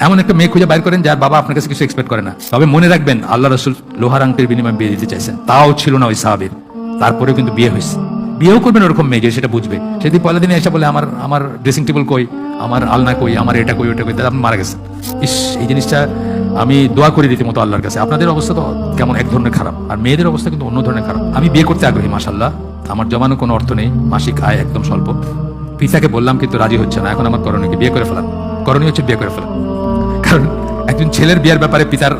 এমন একটা মেয়ে খুঁজে বাইর করেন যার বাবা আপনার কাছে কিছু এক্সপেক্ট করে না। তবে মনে রাখবেন, আল্লাহ রসুল লোহার আংটির বিনিময়ে বিয়ে দিতে চাইছেন। তাও ছিল না ওই সাহাবের। তারপরেও কিন্তু বিয়ে হয়েছে। বিয়েও করবেন ওরকম মেয়ে যে সেটা বুঝবে। সেদিন পয়লা দিনে এসে বলে, আমার আমার ড্রেসিং টেবিল কই? আমার আলনা কই? আমার এটা কই, ওটা কই? দাদা আপনি মারা গেছেন। ইস, এই জিনিসটা আমি দোয়া করি রীতিমতো আল্লাহর কাছে। আপনাদের অবস্থা তো কেমন? এক ধরনের খারাপ। আর মেয়েদের অবস্থা কিন্তু অন্য ধরনের খারাপ। আমি বিয়ে করতে আগ্রহী মাসাল্লাহ আমার জমানো কোনো অর্থ নেই। মাসিক আয় একদম স্বল্প। পিতাকে বললাম কিন্তু রাজি হচ্ছে না। এখন আমার করণীয়কে বিয়ে করে ফেলান। করণীয় হচ্ছে বিয়ে করে ফেলান। একজন ছেলের বিয়ের ব্যাপারে পিতার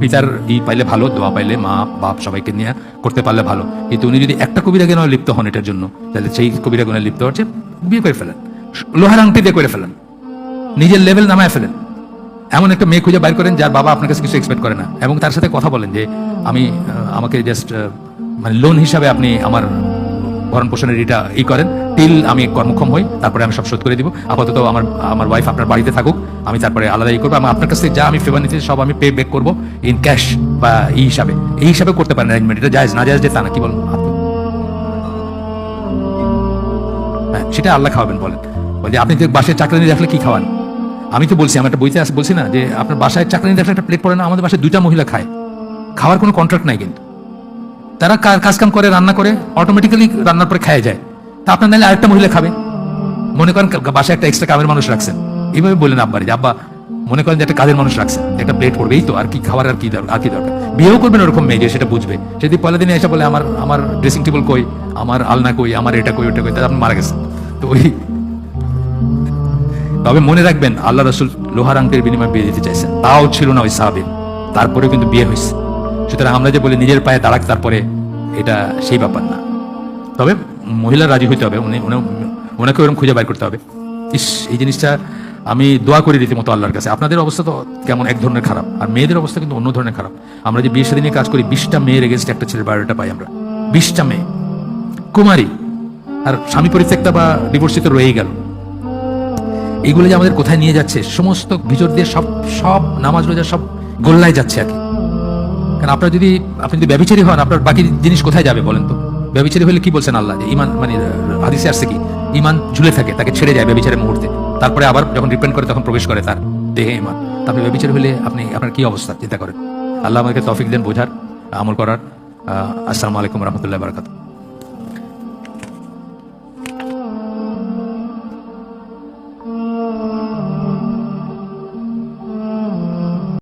পিতার ই পাইলে ভালো, দোয়া পাইলে মা, বাপ সবাইকে নিয়ে করতে পারলে ভালো। কিন্তু উনি যদি একটা কবিরা গুণে লিপ্ত হন এটার জন্য? তাহলে সেই কবিরা গুণে লিপ্ত হচ্ছে, বিয়ে করে ফেলেন। লোহার আংটি দিয়ে করে ফেলেন। নিজের লেভেল নামায় ফেলেন। এমন একটা মেয়ে খুঁজে বাইর করেন যার বাবা আপনার কাছে কিছু এক্সপেক্ট করে না। এবং তার সাথে কথা বলেন যে, আমি আমাকে জাস্ট মানে লোন হিসাবে আপনি আমার ভরণ পোষণের এটা ই করেন টিল আমি কর্মক্ষম হই, তারপরে আমি সব শোধ করে দিব। আপাতত আমার আমার ওয়াইফ আপনার বাড়িতে থাকুক, আমি তারপরে আলাদা ই করব। আমি আপনার কাছে যা আমি ফেভার নিতে সব আমি পে ব্যাক করব ইন ক্যাশ বা এই হিসাবে। এই হিসাবে করতে পারেন অ্যারেঞ্জমেন্ট এটা জায়জ, না জায়জ যে তা না, কি বলুন? হ্যাঁ সেটা আল্লাহ খাওয়াবেন, বলেন। বলছে আপনি তো বাসায় নিয়ে রাখলে কি খাওয়ান? আমি তো বলছি আমার একটা বইতে আছে বলছি না যে আপনার বাসায় চাকরানি রাখলে একটা প্লেট পড়ে না, আমাদের বাসায় দুইটা মহিলা খায়। খাওয়ার কোনো কন্ট্রাক্ট নাই কিন্তু। তারা কাজকাম করে, রান্না করে অটোমেটিক্যালি রান্নার পরে খায় যায়। তা আপনার নাহলে আরেকটা মহিলা খাবে। মনে করেন বাসায় একটা এক্সট্রা কামের মানুষ রাখছেন। এইভাবে বললেন আব্বারে যে, আব্বা, মনে করেন যে একটা কাজের মানুষ রাখছেন। একটা প্লেট পড়বে এই তো, আর কি খাবার আর কি দরকার আর কি দরকার। বিয়েও করবেন ওরকম মেয়ে যে, সেটা বুঝবে। যদি পয়লা দিনে এসে বলে, আমার আমার ড্রেসিং টেবিল কই? আমার আলনা কই? আমার এটা কই, ওটা কই? তাহলে আপনি মারা গেছেন। তো ওই তবে মনে রাখবেন, আল্লাহ রসুল লোহার আংটির বিনিময়ে বিয়ে দিতে চাইছেন। তাও ছিল না ওই সাহাবের তারপরেও কিন্তু বিয়ে হয়েছে। সুতরাং আমরা যে বলি, নিজের পায়ে দাঁড়াক, তারপরে এটা সেই ব্যাপার না। তবে মহিলা রাজি হইতে হবে, উনি ওনাকে ওরকম খুঁজে বাইর করতে হবে। ইস, এই জিনিসটা আমি দোয়া করি রীতিমতো আল্লাহর কাছে। আপনাদের অবস্থা তো কেমন? এক ধরনের খারাপ। আর মেয়েদের অবস্থা কিন্তু অন্য ধরনের খারাপ। আমরা যে বিয়ে নিয়ে কাজ করি, বিশটা মেয়ের এগেনস্ট একটা ছেলের বায়োডাটা পাই আমরা। বিশটা মেয়ে। কুমারী। আর স্বামী পরিত্যক্তা বা ডিভোর্সিত রয়েই গেল। এগুলো যে আমাদের কোথায় নিয়ে যাচ্ছে, সমস্ত ভিজর দিয়ে সব সব নামাজ রোজা সব গোল্লায় যাচ্ছে আর কি। কারণ আপনার যদি আপনি যদি ব্যবচারী হন, আপনার বাকি জিনিস কোথায় যাবে বলেন তো? ব্যবচারী হলে কি বলছেন আল্লাহ? ইমান মানে হাদিসে আসছে কি? ইমান ঝুলে থাকে, তাকে ছেড়ে যায় ব্যবচারের মুহূর্তে। তারপরে আবার যখন রিপেন্ড করে, তখন প্রবেশ করে তার দেহে ইমান তারপরে ব্যবচারী হলে আপনি, আপনার কি অবস্থা? চিন্তা করেন। আল্লাহ আমাকে তফিক দেন, বোঝার, আমল করার। আসসালামু আলাইকুম রহমতুল্লাহ বারকাত